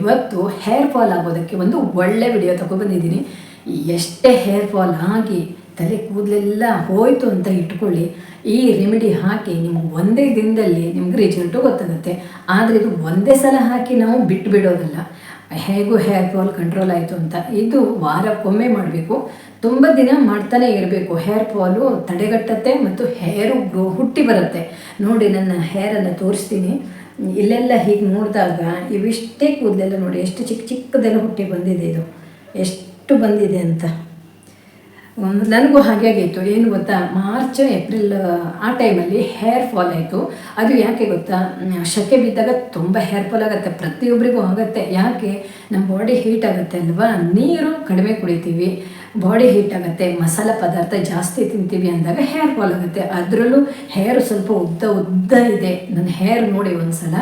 ಇವತ್ತು hair fall ಆಗೋದಕ್ಕೆ ಒಂದು ಒಳ್ಳೆ ವಿಡಿಯೋ ತಗೊಬಂದಿದ್ದೀನಿ ಎಷ್ಟೇ ಹೇರ್ ಫಾಲ್ ಆಗಿ ತಲೆ ಕೂದಲೆಲ್ಲ ಹೋಯ್ತು ಅಂತ ಇಟ್ಕೊಳ್ಳಿ. ಈ ರೆಮಿಡಿ ಹಾಕಿ ನಿಮ್ಗೆ ಒಂದೇ ದಿನದಲ್ಲಿ ನಿಮ್ಗೆ ರಿಸಲ್ಟು ಗೊತ್ತಾಗುತ್ತೆ. ಆದರೆ ಇದು ಒಂದೇ ಸಲ ಹಾಕಿ ನಾವು ಬಿಟ್ಟು ಬಿಡೋದಲ್ಲ. ಹೇಗೂ ಹೇರ್ ಫಾಲ್ ಕಂಟ್ರೋಲ್ ಆಯಿತು ಅಂತ. ಇದು ವಾರಕ್ಕೊಮ್ಮೆ ಮಾಡಬೇಕು. ತುಂಬ ದಿನ ಮಾಡ್ತಾನೆ ಇರಬೇಕು. ಹೇರ್ ಫಾಲು ತಡೆಗಟ್ಟತ್ತೆ ಮತ್ತು ಹೇರು ಗ್ರೋ ಹುಟ್ಟಿ ಬರುತ್ತೆ. ನೋಡಿ ನನ್ನ ಹೇರನ್ನು ತೋರಿಸ್ತೀನಿ. ಇಲ್ಲೆಲ್ಲ ಹೀಗೆ ನೋಡಿದಾಗ ಇವಿಷ್ಟೇ ಕೂದಲೆಲ್ಲ ನೋಡಿ, ಎಷ್ಟು ಚಿಕ್ಕ ಚಿಕ್ಕದೆಲ್ಲ ಹುಟ್ಟಿ ಬಂದಿದೆ ಇದು. ಎಷ್ಟು ಬಂದಿದೆ ಅಂತ. ನನಗೂ ಹಾಗೆ ಆಗಿತ್ತು. ಏನು ಗೊತ್ತಾ, ಮಾರ್ಚ್, ಏಪ್ರಿಲ್, ಆ ಟೈಮಲ್ಲಿ ಹೇರ್ ಫಾಲ್ ಆಯಿತು. ಅದು ಯಾಕೆ ಗೊತ್ತಾ, ಶೆಕೆ ಬಿದ್ದಾಗ ತುಂಬ ಹೇರ್ ಫಾಲ್ ಆಗುತ್ತೆ. ಪ್ರತಿಯೊಬ್ಬರಿಗೂ ಆಗುತ್ತೆ. ಯಾಕೆ, ನಮ್ಮ ಬಾಡಿ ಹೀಟ್ ಆಗುತ್ತೆ ಅಲ್ವಾ? ನೀರು ಕಡಿಮೆ ಕುಡಿತೀವಿ. ಬಾಡಿ ಹೀಟ್ ಆಗುತ್ತೆ, ಮಸಾಲೆ ಪದಾರ್ಥ ಜಾಸ್ತಿ ತಿಂತೀವಿ ಅಂದಾಗ ಹೇರ್ ಫಾಲ್ ಆಗುತ್ತೆ. ಅದರಲ್ಲೂ ಹೇರ್ ಸ್ವಲ್ಪ ಉದ್ದ ಉದ್ದ ಇದೆ. ನನ್ನ ಹೇರ್ ನೋಡಿ ಒಂದು ಸಲ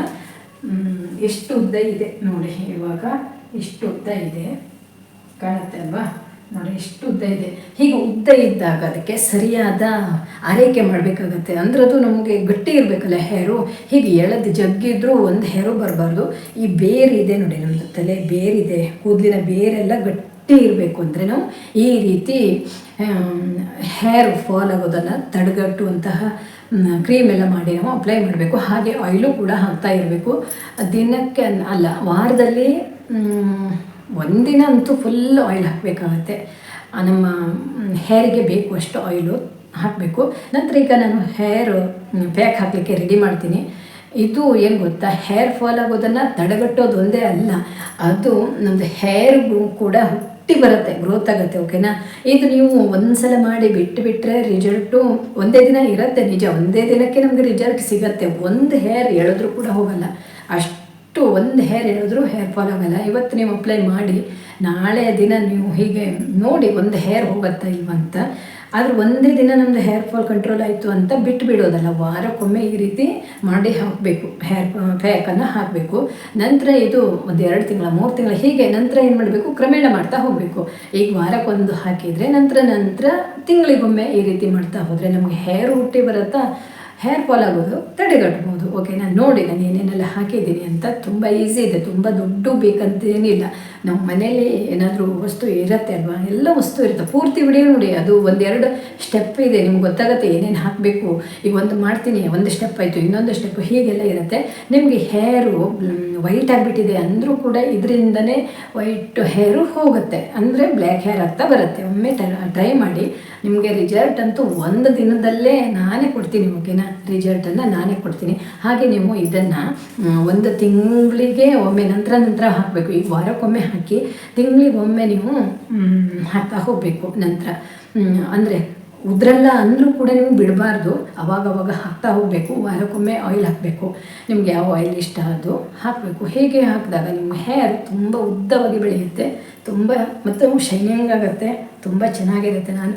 ಎಷ್ಟು ಉದ್ದ ಇದೆ ನೋಡಿ, ಇವಾಗ ಎಷ್ಟು ಉದ್ದ ಇದೆ. ಕಾಣುತ್ತೆ ಅಲ್ವಾ? ನೋಡಿ, ಎಷ್ಟು ಉದ್ದ ಇದೆ. ಹೀಗೆ ಉದ್ದ ಇದ್ದಾಗ ಅದಕ್ಕೆ ಸರಿಯಾದ ಆರೈಕೆ ಮಾಡಬೇಕಾಗತ್ತೆ. ಅಂದ್ರೆ ಅದು ನಮಗೆ ಗಟ್ಟಿ ಇರಬೇಕಲ್ಲ ಹೇರು ಹೀಗೆ ಎಳೆದು ಜಗ್ಗಿದ್ರೂ ಒಂದು ಹೇರು ಬರಬಾರ್ದು. ಈ ಬೇರಿದೆ ನೋಡಿ ನಮ್ಮದು ತಲೆ ಬೇರಿದೆ ಕೂದಲಿನ ಬೇರೆಲ್ಲ ಗಟ್ಟಿ ಇರಬೇಕು ಅಂದರೆ ನಾವು ಈ ರೀತಿ ಹೇರ್ ಫಾಲ್ ಆಗೋದನ್ನು ತಡೆಗಟ್ಟುವಂತಹ ಕ್ರೀಮ್ ಎಲ್ಲ ಮಾಡಿ ನಾವು ಅಪ್ಲೈ ಮಾಡಬೇಕು. ಹಾಗೆ ಆಯಿಲು ಕೂಡ ಹಾಕ್ತಾ ಇರಬೇಕು. ದಿನಕ್ಕೆ ಅಲ್ಲ, ವಾರದಲ್ಲಿ ಒಂದಿನ ಅಂತೂ ಫುಲ್ ಆಯಿಲ್ ಹಾಕಬೇಕಾಗತ್ತೆ. ನಮ್ಮ ಹೇರಿಗೆ ಬೇಕು ಅಷ್ಟು ಆಯಿಲು ಹಾಕಬೇಕು. ನಂತರ ಈಗ ನಾನು ಹೇರ್ ಪ್ಯಾಕ್ ಹಾಕಲಿಕ್ಕೆ ರೆಡಿ ಮಾಡ್ತೀನಿ. ಇದು ಏನು ಗೊತ್ತಾ? ಹೇರ್ ಫಾಲ್ ಆಗೋದನ್ನು ತಡೆಗಟ್ಟೋದು ಒಂದೇ ಅಲ್ಲ. ಅದು ನಮ್ಮದು ಹೇರ್ಗೂ ಕೂಡ ಹುಟ್ಟಿ ಬರುತ್ತೆ ಗ್ರೋತ್ ಆಗುತ್ತೆ ಓಕೆನಾ? ಇದು ನೀವು ಒಂದ್ಸಲ ಮಾಡಿ ಬಿಟ್ಟು ಬಿಟ್ಟರೆ ರಿಸಲ್ಟು ಒಂದೇ ದಿನ ಇರುತ್ತೆ ನಿಜ. ಒಂದೇ ದಿನಕ್ಕೆ ನಮಗೆ ರಿಸಲ್ಟ್ ಸಿಗತ್ತೆ. ಒಂದು ಹೇರ್ ಎಳೆದ್ರೂ ಕೂಡ ಹೋಗಲ್ಲ. ಅಷ್ಟು ಒಂದು ಹೇರ್ ಎಳೆದ್ರೂ ಹೇರ್ ಫಾಲ್ ಆಗಲ್ಲ. ಇವತ್ತು ನೀವು ಅಪ್ಲೈ ಮಾಡಿ, ನಾಳೆ ದಿನ ನೀವು ಹೀಗೆ ನೋಡಿ ಒಂದು ಹೇರ್ ಹೋಗುತ್ತಾ ಇಲ್ವಂತ ಆದ್ರೆ ಒಂದೇ ದಿನ ನಮ್ದು ಹೇರ್ ಫಾಲ್ ಕಂಟ್ರೋಲ್ ಆಯಿತು ಅಂತ ಬಿಟ್ಟು ಬಿಡೋದಲ್ಲ ವಾರಕ್ಕೊಮ್ಮೆ ಈ ರೀತಿ ಮಾಡಿ ಹಾಕಬೇಕು ಹೇರ್ ಪ್ಯಾಕನ್ನು ಹಾಕಬೇಕು. ನಂತರ ಇದು ಒಂದು ಎರಡು ತಿಂಗಳ, ಮೂರು ತಿಂಗಳ ಹೀಗೆ ನಂತರ ಏನು ಮಾಡಬೇಕು? ಕ್ರಮೇಣ ಮಾಡ್ತಾ ಹೋಗಬೇಕು. ಈಗ ವಾರಕ್ಕೊಂದು ಹಾಕಿದರೆ ನಂತರ ನಂತರ ತಿಂಗಳಿಗೊಮ್ಮೆ ಈ ರೀತಿ ಮಾಡ್ತಾ ಹೋದರೆ ನಮಗೆ ಹೇರ್ ಹುಟ್ಟಿ ಬರುತ್ತಾ ಹೇರ್ ಫಾಲ್ ಆಗೋದು ತಡೆಗಟ್ಬೋದು. ಓಕೆ ನಾನು ನೋಡಿ, ನಾನು ಏನೇನೆಲ್ಲ ಹಾಕಿದ್ದೀನಿ ಅಂತ ತುಂಬ ಈಸಿ ಇದೆ, ತುಂಬ ದುಡ್ಡು ಬೇಕಂತ ಏನಿಲ್ಲ ನಮ್ಮ ಮನೇಲಿ ಏನಾದರೂ ವಸ್ತು ಇರುತ್ತೆ ಅಲ್ವಾ? ಎಲ್ಲ ವಸ್ತು ಇರುತ್ತೆ. ಪೂರ್ತಿ ಬಿಡಿ ನೋಡಿ, ಅದು ಒಂದೆರಡು ಸ್ಟೆಪ್ ಇದೆ. ನಿಮ್ಗೆ ಗೊತ್ತಾಗುತ್ತೆ ಏನೇನು ಹಾಕಬೇಕು. ಈಗ ಒಂದು ಮಾಡ್ತೀನಿ, ಒಂದು ಸ್ಟೆಪ್ ಆಯಿತು, ಇನ್ನೊಂದು ಸ್ಟೆಪ್ ಹೀಗೆಲ್ಲ ಇರುತ್ತೆ. ನಿಮಗೆ ಹೇರು ವೈಟ್ ಆಗಿಬಿಟ್ಟಿದೆ ಅಂದರೂ ಕೂಡ ಇದರಿಂದನೇ ವೈಟ್ ಹೇರು ಹೋಗುತ್ತೆ. ಅಂದರೆ ಬ್ಲ್ಯಾಕ್ ಹೇರ್ ಆಗ್ತಾ ಬರುತ್ತೆ. ಒಮ್ಮೆ ಟ್ರೈ ಮಾಡಿ. ನಿಮಗೆ ರಿಸಲ್ಟ್ ಅಂತೂ ಒಂದು ದಿನದಲ್ಲೇ ನಾನೇ ಕೊಡ್ತೀನಿ ಓಕೆನಾ? ರಿಸಲ್ಟನ್ನು ನಾನೇ ಕೊಡ್ತೀನಿ. ಹಾಗೆ ನೀವು ಇದನ್ನು ಒಂದು ತಿಂಗಳಿಗೆ ಒಮ್ಮೆ ನಂತರ ನಂತರ ಹಾಕಬೇಕು. ಈಗ ವಾರಕ್ಕೊಮ್ಮೆ ಹಾಕಿ ತಿಂಗಳಿಗೊಮ್ಮೆ ನೀವು ಹಾಕ್ತಾ ಹೋಗಬೇಕು. ನಂತರ ಅಂದರೆ ಉದ್ರಲ್ಲ ಅಂದರೂ ಕೂಡ ನೀವು ಬಿಡಬಾರ್ದು. ಅವಾಗ ಅವಾಗ ಹಾಕ್ತಾ ಹೋಗಬೇಕು. ವಾರಕ್ಕೊಮ್ಮೆ ಆಯಿಲ್ ಹಾಕಬೇಕು. ನಿಮ್ಗೆ ಯಾವ ಆಯಿಲ್ ಇಷ್ಟ ಅದು ಹಾಕಬೇಕು. ಹೇಗೆ ಹಾಕಿದಾಗ ನಿಮ್ಮ ಹೇರ್ ತುಂಬ ಉದ್ದವಾಗಿ ಬೆಳೆಯುತ್ತೆ. ತುಂಬ ಮತ್ತು ಶೈನಿಂಗ್ ಆಗುತ್ತೆ. ತುಂಬ ಚೆನ್ನಾಗಿರುತ್ತೆ. ನಾನು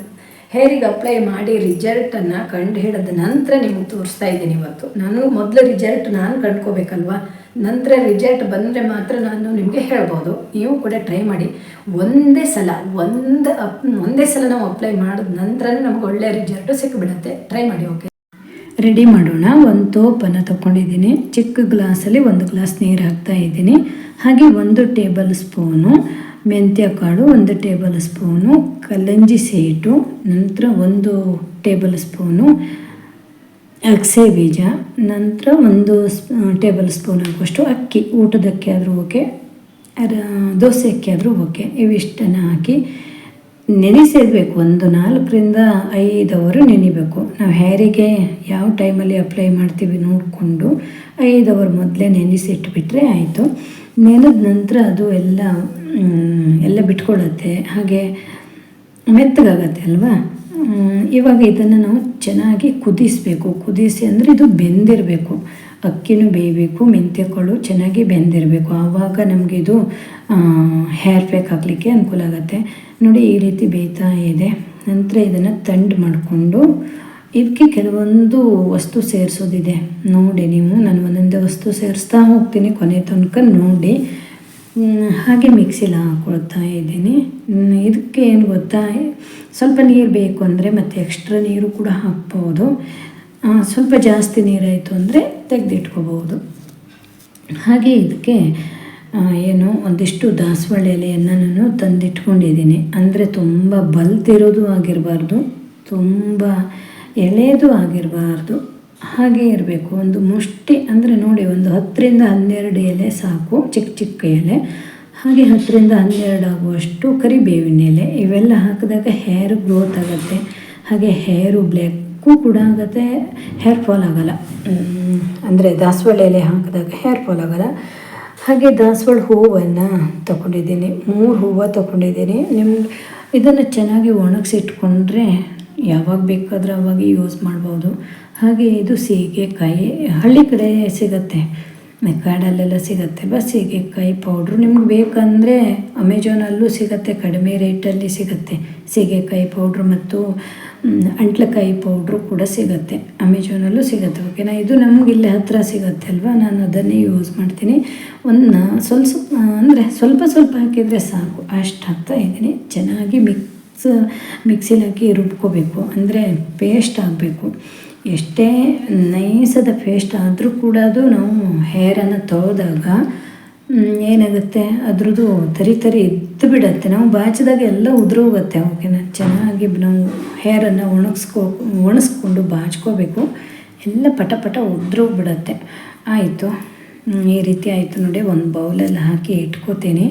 ಹೇರಿಗೆ ಅಪ್ಲೈ ಮಾಡಿ ರಿಸಲ್ಟನ್ನು ಕಂಡು ಹಿಡಿದ ನಂತರ ನಿಮಗೆ ತೋರಿಸ್ತಾ ಇದ್ದೀನಿ ಇವತ್ತು. ನಾನು ಮೊದಲು ರಿಸಲ್ಟ್ ನಾನು ಕಂಡ್ಕೋಬೇಕಲ್ವಾ? ನಂತರ ರಿಸಲ್ಟ್ ಬಂದರೆ ಮಾತ್ರ ನಾನು ನಿಮಗೆ ಹೇಳ್ಬೋದು. ನೀವು ಕೂಡ ಟ್ರೈ ಮಾಡಿ. ಒಂದೇ ಸಲ, ಒಂದು ಅಪ್, ಒಂದೇ ಸಲ ನಾವು ಅಪ್ಲೈ ಮಾಡಿದ ನಂತರ ನಮ್ಗೆ ಒಳ್ಳೆ ರಿಸಲ್ಟು ಸಿಕ್ಕಿಬಿಡುತ್ತೆ ಟ್ರೈ ಮಾಡಿ ಓಕೆ ರೆಡಿ ಮಾಡೋಣ. ಒಂದು ತೋಪನ್ನು ತೊಗೊಂಡಿದ್ದೀನಿ ಚಿಕ್ಕ ಗ್ಲಾಸಲ್ಲಿ ಒಂದು ಗ್ಲಾಸ್ ನೀರು ಹಾಕ್ತಾ ಇದ್ದೀನಿ. ಹಾಗೆ ಒಂದು ಟೇಬಲ್ ಸ್ಪೂನು ಮೆಂತ್ಯ ಕಾಳು, ಒಂದು ಟೇಬಲ್ ಸ್ಪೂನು ಕಲ್ಲಂಜಿ ಸೇಟು, ನಂತರ ಒಂದು ಟೇಬಲ್ ಸ್ಪೂನು ಅಗಸೆ ಬೀಜ, ನಂತರ ಒಂದು ಟೇಬಲ್ ಸ್ಪೂನ್ ಆಗುವಷ್ಟು ಅಕ್ಕಿ, ಊಟದಕ್ಕೆ ಆದರೂ ಓಕೆ ದೋಸೆ ಅಕ್ಕಿ ಆದರೂ ಓಕೆ, ಇವಿಷ್ಟನ್ನು ಹಾಕಿ ನೆನೆಸಿಡಬೇಕು ಒಂದು ನಾಲ್ಕರಿಂದ ಐದು ಅವರು ನೆನಿಬೇಕು. ನಾವು ಹೇರಿಗೆ ಯಾವ ಟೈಮಲ್ಲಿ ಅಪ್ಲೈ ಮಾಡ್ತೀವಿ ನೋಡಿಕೊಂಡು ಐದು ಅವರ್ ಮೊದಲೇ ನೆನೆಸಿಟ್ಬಿಟ್ರೆ ಆಯಿತು. ನೆನೆದ ನಂತರ ಅದು ಎಲ್ಲ ಎಲ್ಲ ಬಿಟ್ಕೊಳ್ಳುತ್ತೆ ಹಾಗೆ ಮೆತ್ತಗಾಗತ್ತೆ ಅಲ್ವಾ? ಇವಾಗ ಇದನ್ನು ನಾವು ಚೆನ್ನಾಗಿ ಕುದಿಸಬೇಕು. ಕುದಿಸಿ ಅಂದರೆ ಇದು ಬೆಂದಿರಬೇಕು. ಅಕ್ಕಿನೂ ಬೇಯಬೇಕು, ಮೆಂತ್ಯಕಾಳು ಚೆನ್ನಾಗಿ ಬೆಂದಿರಬೇಕು. ಆವಾಗ ನಮಗೆ ಇದು ಹೇರ್ ಪ್ಯಾಕ್ ಹಾಕಲಿಕ್ಕೆ ಅನುಕೂಲ ಆಗುತ್ತೆ. ನೋಡಿ ಈ ರೀತಿ ಬೇಯ್ತಾ ಇದೆ. ನಂತರ ಇದನ್ನು ತಂಡು ಮಾಡಿಕೊಂಡು ಇದಕ್ಕೆ ಕೆಲವೊಂದು ವಸ್ತು ಸೇರಿಸೋದಿದೆ. ನೋಡಿ ನೀವು, ನಾನು ಒಂದೊಂದೇ ವಸ್ತು ಸೇರಿಸ್ತಾ ಹೋಗ್ತೀನಿ ಕೊನೆ ತನಕ, ನೋಡಿ. ಹಾಗೆ ಮಿಕ್ಸಿಲಿ ಹಾಕ್ಕೊಳ್ತಾ ಇದ್ದೀನಿ. ಇದಕ್ಕೆ ಏನು ಗೊತ್ತಾ, ಸ್ವಲ್ಪ ನೀರು ಬೇಕು ಅಂದರೆ ಮತ್ತು ಎಕ್ಸ್ಟ್ರಾ ನೀರು ಕೂಡ ಹಾಕ್ಬೋದು. ಸ್ವಲ್ಪ ಜಾಸ್ತಿ ನೀರಾಯಿತು ಅಂದರೆ ತೆಗೆದಿಟ್ಕೋಬೋದು ಹಾಗೆ ಇದಕ್ಕೆ ಏನು, ಒಂದಿಷ್ಟು ದಾಸವಾಳ ಎಲೆಯನ್ನು ನಾನು ತಂದಿಟ್ಕೊಂಡಿದ್ದೀನಿ. ಅಂದರೆ ತುಂಬ ಬಲ್ತಿರೋದು ಆಗಿರಬಾರ್ದು. ತುಂಬ ಎಳೆದು ಆಗಿರಬಾರ್ದು. ಹಾಗೆ ಇರಬೇಕು. ಒಂದು ಮುಷ್ಟಿ ಅಂದರೆ ನೋಡಿ, ಒಂದು ಹತ್ತರಿಂದ ಹನ್ನೆರಡು ಎಲೆ ಸಾಕು, ಚಿಕ್ಕ ಚಿಕ್ಕ ಎಲೆ. ಹಾಗೆ ಹತ್ತರಿಂದ ಹನ್ನೆರಡು ಆಗುವಷ್ಟು ಕರಿಬೇವಿನ ಎಲೆ. ಇವೆಲ್ಲ ಹಾಕಿದಾಗ ಹೇರ್ ಗ್ರೋತ್ ಆಗುತ್ತೆ. ಹಾಗೆ ಹೇರು ಬ್ಲ್ಯಾಕು ಕೂಡ ಆಗುತ್ತೆ. ಹೇರ್ ಫಾಲ್ ಆಗೋಲ್ಲ. ಅಂದರೆ ದಾಸವಾಳ ಎಲೆ ಹಾಕಿದಾಗ ಹೇರ್ ಫಾಲ್ ಆಗೋಲ್ಲ. ಹಾಗೆ ದಾಸವಾಳ ಹೂವನ್ನು ತಗೊಂಡಿದ್ದೀನಿ. ಮೂರು ಹೂವು ತಗೊಂಡಿದ್ದೀನಿ. ನಿಮ್ಮ ಇದನ್ನು ಚೆನ್ನಾಗಿ ಒಣಗಿಸಿಟ್ಕೊಂಡ್ರೆ ಯಾವಾಗ ಬೇಕಾದರೂ ಅವಾಗ ಯೂಸ್ ಮಾಡ್ಬೋದು. ಹಾಗೆ ಇದು ಸೀಗೆಕಾಯಿ, ಹಳ್ಳಿ ಕಡೆ ಸಿಗತ್ತೆ. ಕಾಡಲ್ಲೆಲ್ಲ ಸಿಗತ್ತೆ. ಬಸ್ ಸೀಗೆಕಾಯಿ ಪೌಡ್ರು ನಿಮ್ಗೆ ಬೇಕಂದರೆ ಅಮೆಜಾನಲ್ಲೂ ಸಿಗತ್ತೆ, ಕಡಿಮೆ ರೇಟಲ್ಲಿ ಸಿಗತ್ತೆ. ಸೀಗೆಕಾಯಿ ಪೌಡ್ರು ಮತ್ತು ಅಂಟ್ಲಕಾಯಿ ಪೌಡ್ರು ಕೂಡ ಸಿಗತ್ತೆ. ಅಮೆಜಾನಲ್ಲೂ ಸಿಗುತ್ತೆ. ಓಕೆನಾ ಇದು ನಮ್ಗೆ ಇಲ್ಲೇ ಹತ್ತಿರ ಸಿಗತ್ತೆ ಅಲ್ವಾ? ನಾನು ಅದನ್ನೇ ಯೂಸ್ ಮಾಡ್ತೀನಿ. ಒಂದು ಸ್ವಲ್ಪ ಸ್ವಲ್ಪ, ಅಂದರೆ ಸ್ವಲ್ಪ ಸ್ವಲ್ಪ ಹಾಕಿದರೆ ಸಾಕು. ಅಷ್ಟು ಹಾಕ್ತಾ ಇದ್ದೀನಿ. ಚೆನ್ನಾಗಿ ಮಿಕ್ಸ್ ಮಿಕ್ಸಿಲಿ ಹಾಕಿ ರುಬ್ಕೋಬೇಕು. ಅಂದರೆ ಪೇಸ್ಟ್ ಆಗಬೇಕು. ಎಷ್ಟೇ ನೈಸದ ಪೇಸ್ಟ್ ಆದರೂ ಕೂಡ ಅದು ನಾವು ಹೇರನ್ನು ತೊಳೆದಾಗ ಏನಾಗುತ್ತೆ? ಅದ್ರದ್ದು ತರಿ ತರಿ ಎದ್ದು ಬಿಡುತ್ತೆ. ನಾವು ಬಾಚಿದಾಗ ಎಲ್ಲ ಉದುರೋಗುತ್ತೆ ಓಕೆನಾ ಚೆನ್ನಾಗಿ ನಾವು ಹೇರನ್ನು ಒಣಗಿಸ್ಕೊ ಒಣಗಿಸ್ಕೊಂಡು ಬಾಚ್ಕೋಬೇಕು. ಎಲ್ಲ ಪಟ ಪಟ ಉದುರೋಗ್ಬಿಡತ್ತೆ. ಆಯಿತು. ಈ ರೀತಿ ಆಯಿತು ನೋಡಿ, ಒಂದು ಬೌಲಲ್ಲಿ ಹಾಕಿ ಇಟ್ಕೋತೀನಿ.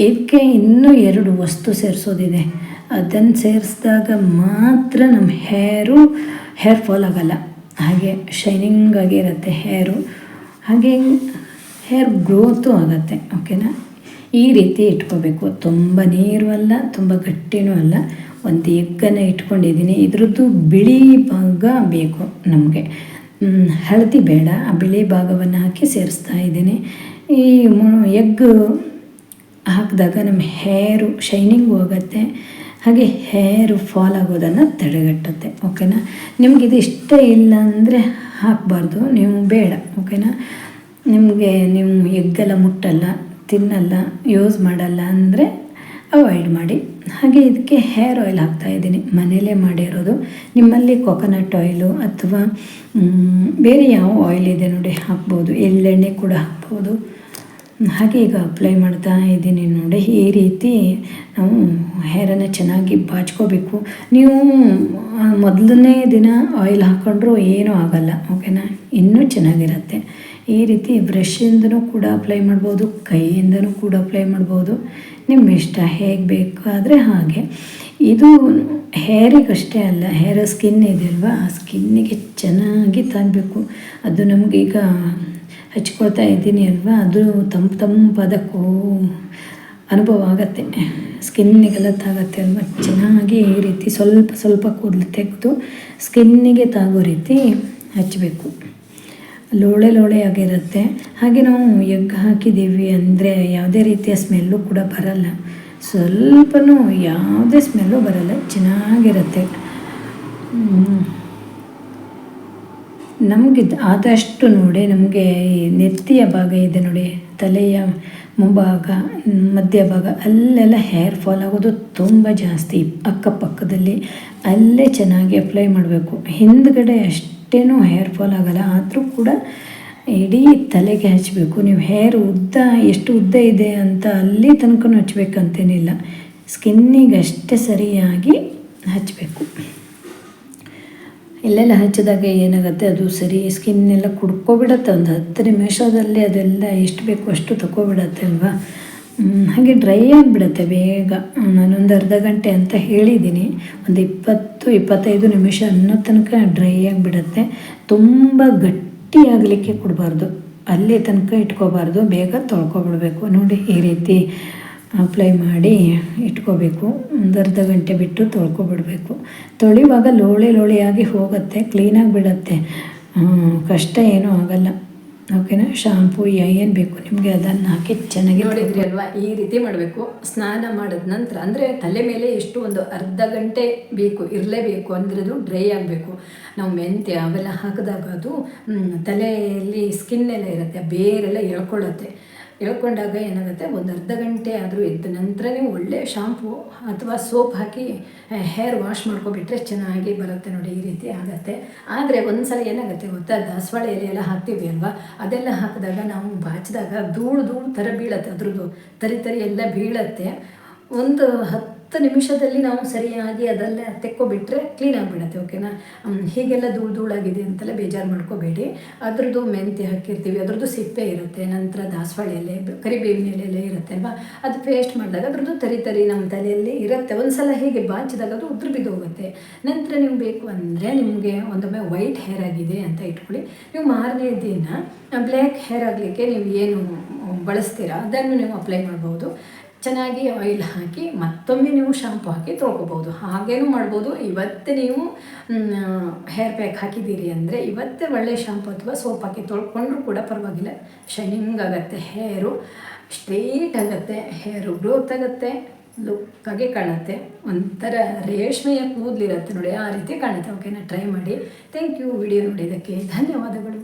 ಇದಕ್ಕೆ ಇನ್ನೂ ಎರಡು ವಸ್ತು ಸೇರಿಸೋದಿದೆ? ಅದನ್ನು ಸೇರಿಸಿದಾಗ ಮಾತ್ರ ನಮ್ಮ ಹೇರು, ಹೇರ್ ಫಾಲ್ ಆಗಲ್ಲ. ಹಾಗೆ ಶೈನಿಂಗ್ ಆಗಿರುತ್ತೆ ಹೇರು. ಹಾಗೆ ಹೇರ್ ಗ್ರೋತು ಆಗುತ್ತೆ ಓಕೆನಾ ಈ ರೀತಿ ಇಟ್ಕೋಬೇಕು. ತುಂಬ ನೀರು ಅಲ್ಲ, ತುಂಬ ಗಟ್ಟಿನೂ ಅಲ್ಲ. ಒಂದು ಎಗ್ಗನ್ನು ಇಟ್ಕೊಂಡಿದ್ದೀನಿ. ಇದ್ರದ್ದು ಬಿಳಿ ಭಾಗ ಬೇಕು ನಮಗೆ. ಹಳದಿ ಬೇಡ, ಆ ಬಿಳಿ ಭಾಗವನ್ನು ಹಾಕಿ ಸೇರಿಸ್ತಾ ಇದ್ದೀನಿ. ಈ ಎಗ್ ಹಾಕಿದಾಗ ನಮ್ಮ ಹೇರು ಶೈನಿಂಗ್ ಹೋಗುತ್ತೆ. ಹಾಗೆ ಹೇರು ಫಾಲ್ ಆಗೋದನ್ನು ತಡೆಗಟ್ಟುತ್ತೆ ಓಕೆನಾ ನಿಮ್ಗೆ ಇದು ಇಷ್ಟ ಇಲ್ಲ ಅಂದರೆ ಹಾಕಬಾರ್ದು, ನೀವು ಬೇಡ ಓಕೆನಾ ನಿಮಗೆ ನೀವು ಎಗ್ಗೆಲ್ಲ ಮುಟ್ಟಲ್ಲ, ತಿನ್ನಲ್ಲ ಯೂಸ್ ಮಾಡಲ್ಲ ಅಂದರೆ ಅವಾಯ್ಡ್ ಮಾಡಿ. ಹಾಗೆ ಇದಕ್ಕೆ ಹೇರ್ ಆಯಿಲ್ ಹಾಕ್ತಾ ಇದ್ದೀನಿ. ಮನೇಲೇ ಮಾಡಿರೋದು. ನಿಮ್ಮಲ್ಲಿ ಕೊಕೊನಟ್ ಆಯಿಲು ಅಥವಾ ಬೇರೆ ಯಾವ ಆಯಿಲ್ ಇದೆ ನೋಡಿ ಹಾಕ್ಬೋದು. ಎಳ್ಳೆಣ್ಣೆ ಕೂಡ ಹಾಕ್ಬೋದು. ಹಾಗೆ ಈಗ ಅಪ್ಲೈ ಮಾಡ್ತಾ ಇದ್ದೀನಿ ನೋಡಿ. ಈ ರೀತಿ ನಾವು ಹೇರನ್ನು ಚೆನ್ನಾಗಿ ಬಾಚ್ಕೋಬೇಕು. ನೀವು ಮೊದಲನೇ ದಿನ ಆಯಿಲ್ ಹಾಕ್ಕೊಂಡ್ರೂ ಏನೂ ಆಗಲ್ಲ. ಓಕೆನಾ? ಇನ್ನೂ ಚೆನ್ನಾಗಿರುತ್ತೆ. ಈ ರೀತಿ ಬ್ರಷಿಂದನೂ ಕೂಡ ಅಪ್ಲೈ ಮಾಡ್ಬೋದು. ಕೈಯಿಂದನೂ ಕೂಡ ಅಪ್ಲೈ ಮಾಡ್ಬೋದು. ನಿಮ್ಮ ಇಷ್ಟ ಹೇಗೆ ಬೇಕಾದರೆ ಹಾಗೆ. ಇದು ಹೇರಿಗಷ್ಟೇ ಅಲ್ಲ, ಹೇರ್ ಸ್ಕಿನ್ ಇದೆಯಲ್ವ ಆ ಸ್ಕಿನ್ನಿಗೆ ಚೆನ್ನಾಗಿ ತಾಗಬೇಕು ಅದು ನಮಗೀಗ ಹಚ್ಕೊಳ್ತಾ ಇದ್ದೀನಿ ಅಲ್ವಾ? ಅದು ತಂಪು ತಂಪಾದಕ್ಕೂ ಅನುಭವ ಆಗತ್ತೆ. ಸ್ಕಿನ್ನಿಗೆಲ್ಲ ತಾಗತ್ತೆ ಅಲ್ವಾ? ಚೆನ್ನಾಗಿ ಈ ರೀತಿ ಸ್ವಲ್ಪ ಸ್ವಲ್ಪ ಕೂದಲು ತೆಗೆದು ಸ್ಕಿನ್ನಿಗೆ ತಾಗೋ ರೀತಿ ಹಚ್ಚಬೇಕು ಲೋಳೆ ಲೋಳೆ ಆಗಿರುತ್ತೆ. ಹಾಗೆ ನಾವು ಎಗ್ ಹಾಕಿದ್ದೀವಿ ಅಂದರೆ ಯಾವುದೇ ರೀತಿಯ ಸ್ಮೆಲ್ಲು ಕೂಡ ಬರಲ್ಲ. ಸ್ವಲ್ಪನೂ ಯಾವುದೇ ಸ್ಮೆಲ್ಲು ಬರಲ್ಲ, ಚೆನ್ನಾಗಿರುತ್ತೆ. ನಮಗೆ ಆದಷ್ಟು ನೋಡಿ ನಮಗೆ ನೆತ್ತಿಯ ಭಾಗ ಇದೆ ನೋಡಿ, ತಲೆಯ ಮುಂಭಾಗ ಮಧ್ಯಭಾಗ ಅಲ್ಲೆಲ್ಲ ಹೇರ್ ಫಾಲ್ ಆಗೋದು ತುಂಬ ಜಾಸ್ತಿ. ಅಕ್ಕಪಕ್ಕದಲ್ಲಿ ಅಲ್ಲೇ ಚೆನ್ನಾಗಿ ಅಪ್ಲೈ ಮಾಡಬೇಕು. ಹಿಂದ್ಗಡೆ ಅಷ್ಟೇನೂ ಹೇರ್ ಫಾಲ್ ಆಗಲ್ಲ. ಆದರೂ ಕೂಡ ಇಡೀ ತಲೆಗೆ ಹಚ್ಚಬೇಕು ನೀವು ಹೇರ್ ಉದ್ದ, ಎಷ್ಟು ಉದ್ದ ಇದೆ ಅಂತ ಅಲ್ಲಿ ತನಕ ಹಚ್ಚಬೇಕಂತೇನಿಲ್ಲ ಸ್ಕಿನ್ನಿಗೆ ಅಷ್ಟೇ ಸರಿಯಾಗಿ ಹಚ್ಚಬೇಕು ಇಲ್ಲೆಲ್ಲ ಹಚ್ಚಿದಾಗ ಏನಾಗುತ್ತೆ? ಅದು ಸರಿ ಸ್ಕಿನ್ನೆಲ್ಲ ಕುಡ್ಕೊಬಿಡತ್ತೆ. ಒಂದು ಹತ್ತು ನಿಮಿಷದಲ್ಲಿ ಅದೆಲ್ಲ ಎಷ್ಟು ಬೇಕು ಅಷ್ಟು ತಗೊಬಿಡತ್ತೆ ಅಲ್ವಾ? ಹಾಗೆ ಡ್ರೈ ಆಗಿಬಿಡತ್ತೆ ಬೇಗ. ನಾನೊಂದು ಅರ್ಧ ಗಂಟೆ ಅಂತ ಹೇಳಿದ್ದೀನಿ. ಒಂದು ಇಪ್ಪತ್ತು ಇಪ್ಪತ್ತೈದು ನಿಮಿಷ ಅನ್ನೋ ತನಕ ಡ್ರೈ ಆಗಿಬಿಡತ್ತೆ. ತುಂಬ ಗಟ್ಟಿ ಆಗಲಿಕ್ಕೆ ಕೊಡಬಾರ್ದು. ಅಲ್ಲೇ ತನಕ ಇಟ್ಕೋಬಾರ್ದು. ಬೇಗ ತೊಳ್ಕೊಬಿಡ್ಬೇಕು. ನೋಡಿ ಈ ರೀತಿ ಅಪ್ಲೈ ಮಾಡಿ ಇಟ್ಕೋಬೇಕು. ಒಂದು ಅರ್ಧ ಗಂಟೆ ಬಿಟ್ಟು ತೊಳ್ಕೊಬಿಡಬೇಕು. ತೊಳೆಯುವಾಗ ಲೋಳೆ ಲೋಳೆಯಾಗಿ ಹೋಗುತ್ತೆ ಕ್ಲೀನಾಗಿ ಬಿಡುತ್ತೆ ಕಷ್ಟ ಏನೂ ಆಗಲ್ಲ. ಓಕೆನಾ? ಶಾಂಪು ಏನು ಬೇಕು? ನಿಮಗೆ ಅದನ್ನು ಹಾಕಿ ಚೆನ್ನಾಗಿ ನೋಡಿದ್ರಿ ಅಲ್ವಾ? ಈ ರೀತಿ ಮಾಡಬೇಕು. ಸ್ನಾನ ಮಾಡಿದ ನಂತರ ಅಂದರೆ ತಲೆ ಮೇಲೆ ಎಷ್ಟು ಒಂದು ಅರ್ಧ ಗಂಟೆ ಬೇಕು ಇರಲೇಬೇಕು ಅಂದರೆ ಅದು ಡ್ರೈ ಆಗಬೇಕು. ನಾವು ಮೆಂತ್ಯ ಅವೆಲ್ಲ ಹಾಕಿದಾಗ ಅದು ತಲೆಯಲ್ಲಿ ಸ್ಕಿನ್ ಎಲ್ಲ ಇರುತ್ತೆ ಬೇರೆಲ್ಲ ಎಳ್ಕೊಳ್ಳುತ್ತೆ ಎಳ್ಕೊಂಡಾಗ ಏನಾಗುತ್ತೆ? ಒಂದು ಅರ್ಧ ಗಂಟೆ ಆದರೂ ಎದ್ದ ನಂತರ ನೀವು ಒಳ್ಳೆ ಶಾಂಪು ಅಥವಾ ಸೋಪ್ ಹಾಕಿ ಹೇರ್ ವಾಶ್ ಮಾಡ್ಕೊಬಿಟ್ರೆ ಚೆನ್ನಾಗಿ ಬರುತ್ತೆ ನೋಡಿ ಈ ರೀತಿ ಆಗುತ್ತೆ. ಆದರೆ ಒಂದು ಸಲ ಏನಾಗುತ್ತೆ ಗೊತ್ತಾ? ದಾಸವಾಳ ಎಲೆ ಎಲ್ಲ ಹಾಕ್ತೀವಿ ಅಲ್ವಾ? ಅದೆಲ್ಲ ಹಾಕಿದಾಗ ನಾವು ಬಾಚಿದಾಗ ಧೂಳು ಧೂಳು ಥರ ಬೀಳತ್ತೆ ಅದ್ರದ್ದು. ತರಿ ತರಿ ಎಲ್ಲ ಬೀಳತ್ತೆ. ಒಂದು ಹತ್ತು ನಿಮಿಷದಲ್ಲಿ ನಾವು ಸರಿಯಾಗಿ ಅದೆಲ್ಲ ತೆಕ್ಕೊಬಿಟ್ರೆ ಕ್ಲೀನ್ ಆಗಿಬಿಡತ್ತೆ ಓಕೆನಾ ಹೀಗೆಲ್ಲ ಧೂಳು ಧೂಳಾಗಿದೆ ಅಂತೆಲ್ಲ ಬೇಜಾರು ಮಾಡ್ಕೋಬೇಡಿ. ಅದ್ರದ್ದು ಮೆಂತ್ಯ ಹಾಕಿರ್ತೀವಿ, ಅದ್ರದ್ದು ಸಿಪ್ಪೆ ಇರುತ್ತೆ, ನಂತರ ದಾಸವಾಳ ಎಲೆ, ಕರಿಬೇವಿನ ಎಲೆ ಎಲ್ಲ ಇರುತ್ತೆ ಅಲ್ವಾ? ಅದು ಪೇಸ್ಟ್ ಮಾಡಿದಾಗ ಅದ್ರದ್ದು ತರಿ ತರಿ ನಮ್ಮ ತಲೆಯಲ್ಲಿ ಇರುತ್ತೆ. ಒಂದು ಸಲ ಹೀಗೆ ಬಾಚಿದಾಗ ಅದು ಉದುರು ಬಿದ್ದೋಗುತ್ತೆ ನಂತರ ನೀವು ಬೇಕು ಅಂದರೆ ನಿಮಗೆ ಒಂದೊಮ್ಮೆ ವೈಟ್ ಹೇರ್ ಆಗಿದೆ ಅಂತ ಇಟ್ಕೊಳ್ಳಿ. ನೀವು ಮಾರನೇ ದಿನ ಬ್ಲ್ಯಾಕ್ ಹೇರ್ ಆಗಲಿಕ್ಕೆ ನೀವು ಏನು ಬಳಸ್ತೀರಾ, ಅದನ್ನು ನೀವು ಅಪ್ಲೈ ಮಾಡ್ಬೋದು. ಚೆನ್ನಾಗಿ ಆಯಿಲ್ ಹಾಕಿ ಮತ್ತೊಮ್ಮೆ ನೀವು ಶಾಂಪು ಹಾಕಿ ತೊಳ್ಕೊಬೋದು. ಹಾಗೇನೂ ಮಾಡ್ಬೋದು. ಇವತ್ತೇ ನೀವು ಹೇರ್ ಪ್ಯಾಕ್ ಹಾಕಿದ್ದೀರಿ ಅಂದರೆ ಇವತ್ತೇ ಒಳ್ಳೆ ಶಾಂಪು ಅಥವಾ ಸೋಪ್ ಹಾಕಿ ತೊಳ್ಕೊಂಡ್ರೂ ಕೂಡ ಪರವಾಗಿಲ್ಲ. ಶೈನಿಂಗ್ ಆಗುತ್ತೆ ಹೇರು ಸ್ಟ್ರೈಟ್ ಆಗುತ್ತೆ ಹೇರು ಗ್ರೋತ್ ಆಗುತ್ತೆ ಲುಕ್ಕಾಗಿ ಕಾಣುತ್ತೆ. ಒಂಥರ ರೇಷ್ಮೆಯ ಕೂದಲಿರುತ್ತೆ ನೋಡಿ, ಆ ರೀತಿ ಕಾಣುತ್ತೆ. ಓಕೆನಾ ಟ್ರೈ ಮಾಡಿ. ಥ್ಯಾಂಕ್ ಯು ವಿಡಿಯೋ ನೋಡಿದ್ದಕ್ಕೆ ಧನ್ಯವಾದಗಳು.